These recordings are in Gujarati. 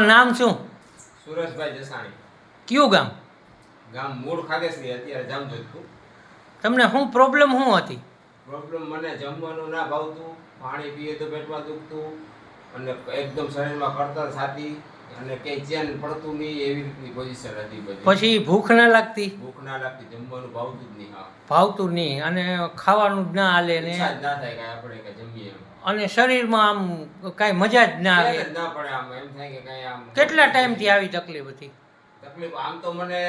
નામ શું? સુરેશભાઈ જસાણી. કયું ગામ? ગામ મૂળ ખાગેશ્રી અત્યારે જામજોધપુર. તમને શું પ્રોબ્લેમ શું હતી? પ્રોબ્લેમ મને જમવાનું ના ભાવતું પાણી પીએ તો પેટમાં દુખતું અને એકદમ શરીરમાં કળતર થતી અને કઈ ચેન પડતું નહીં એવી રીતની પોઝિશન હતી બધી. પછી ભૂખ ના લાગતી? ભૂખ ના લાગતી જમવાનું ભાવતું જ નહીં હા. ભાવતું નહીં અને ખાવાનું જ ના હાલે ને? ના થાય કે આપણે કે જમીએ એમ. અને શરીરમાં આમ કાંઈ મજા જ ના આવે. ના પડે આમ એમ થાય કે કાંઈ આમ કેટલા ટાઈમથી આવી તકલીફ હતી? તકલીફ? આમ તો મને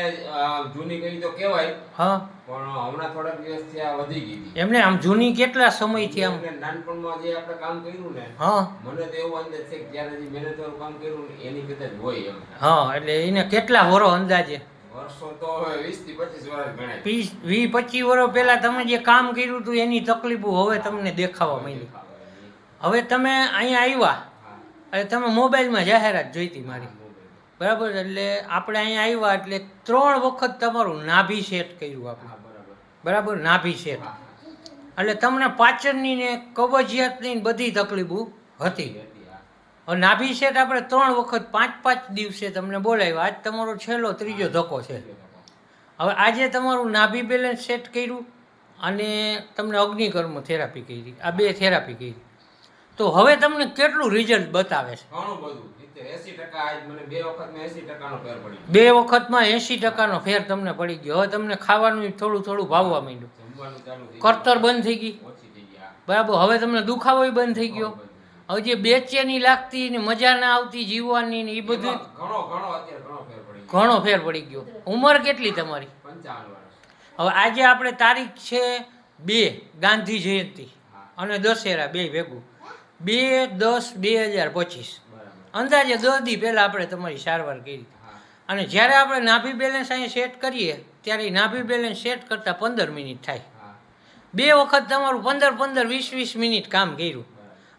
જૂની કહી તો કહેવાય હા. પણ હમણાં થોડાક દિવસથી આ વધી ગઈ એમને આમ જૂની કેટલા સમયથી આમ? નાનપણમાં જે આપણે કામ કર્યું ને હા. મને તો એવું અંદાજ છે કે જ્યારે જે મહેનત વાળું કામ કર્યું ને એની કદાચ હોય એમ. હા એટલે એને કેટલા વરો અંદાજે? વર્ષો તો વીસથી પચીસ વર્ષ ગણાય. વીસ વીસ પચીસ વર્ષ પહેલા તમે જે કામ કર્યું હતું એની તકલીફો હવે તમને દેખાવા માંડી. હવે તમે અહીંયા આવ્યા. એટલે તમે મોબાઈલમાં જાહેરાત જોઈતી મારી. બરાબર? એટલે આપણે અહીંયા આવ્યા એટલે ત્રણ વખત તમારું નાભી સેટ કર્યું આપણે. બરાબર. નાભી સેટ. એટલે તમને પાચનની ને કબજિયાતની બધી તકલીફો હતી. હતી, હવે નાભી સેટ આપણે ત્રણ વખત પાંચ પાંચ દિવસે તમને બોલાવ્યા. આજ તમારો છેલ્લો ત્રીજો ધક્કો છે. હવે આજે તમારું નાભી બેલેન્સ સેટ કર્યું અને તમને અગ્નિકર્મ થેરાપી કરી. આ બે થેરાપી કરી. તો હવે તમને કેટલું રિઝલ્ટ બતાવે છે? ઘણું બધું. બે વખત મેં એસી ટકાનો ફેર વખતમાં તમને પડી ગયો. હવે તમને ખાવાનું થોડું થોડું ભાવવા માંડ્યું. કરતર બંધ થઈ ગઈ. બરાબર હવે તમને દુખાવો બંધ થઈ ગયો. હવે જે બેચેની લાગતી ને મજા ના આવતી જીવવાની ને એ બધું. ઘણો ઘણો અત્યારે ઘણો ફેર પડી. ઘણો ફેર પડી ગયો. ઉંમર કેટલી તમારી? હવે આજે આપણે તારીખ છે બે ગાંધી જયંતિ અને દશેરા બે ભેગું. બે દસ બે હજાર પચીસ. અંદાજે દસ દી પહેલાં આપણે તમારી સારવાર કરી. અને જ્યારે આપણે નાભી બેલેન્સ અહીંયા સેટ કરીએ ત્યારે એ નાભી બેલેન્સ સેટ કરતાં પંદર મિનિટ થાય. બે વખત તમારું પંદર પંદર વીસ વીસ મિનિટ કામ કર્યું.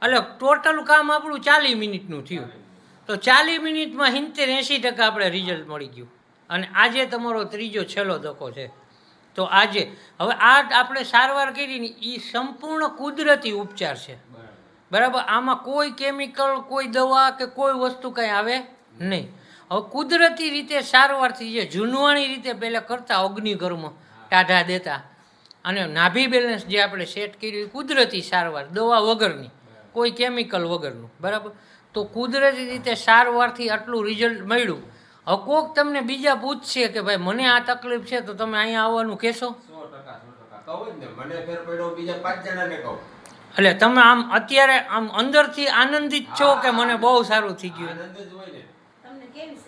એટલે ટોટલ કામ આપણું ચાલીસ મિનિટનું થયું. તો ચાલીસ મિનિટમાં સિત્તેર એંશી ટકા આપણે રિઝલ્ટ મળી ગયું. અને આજે તમારો ત્રીજો છેલ્લો ધક્કો છે. તો આજે હવે આ આપણે સારવાર કરીને એ સંપૂર્ણ કુદરતી ઉપચાર છે. બરાબર? આમાં કોઈ કેમિકલ કોઈ દવા કે કોઈ વસ્તુ કંઈ આવે નહીં. હવે કુદરતી રીતે સારવારથી જે જૂનવાણી રીતે પહેલાં કરતા અગ્નિકર્મ ટાઢા દેતા. અને નાભી બેલેન્સ જે આપણે સેટ કર્યું એ કુદરતી સારવાર, દવા વગરની. કોઈ કેમિકલ વગરનું. બરાબર? તો કુદરતી રીતે સારવારથી આટલું રિઝલ્ટ મળ્યું. હવે કોક તમને બીજા પૂછશે કે ભાઈ, મને આ તકલીફ છે, તો તમે અહીંયા આવવાનું કહેશો? સો ટકા સો ટકા. કહું ને, મને ફેર પડ્યો બીજા પાંચ જણાને કહું. એટલે તમે આમ અત્યારે આમ અંદરથી આનંદિત છો કે મને બહુ સારું થઈ ગયું તમને કેવી?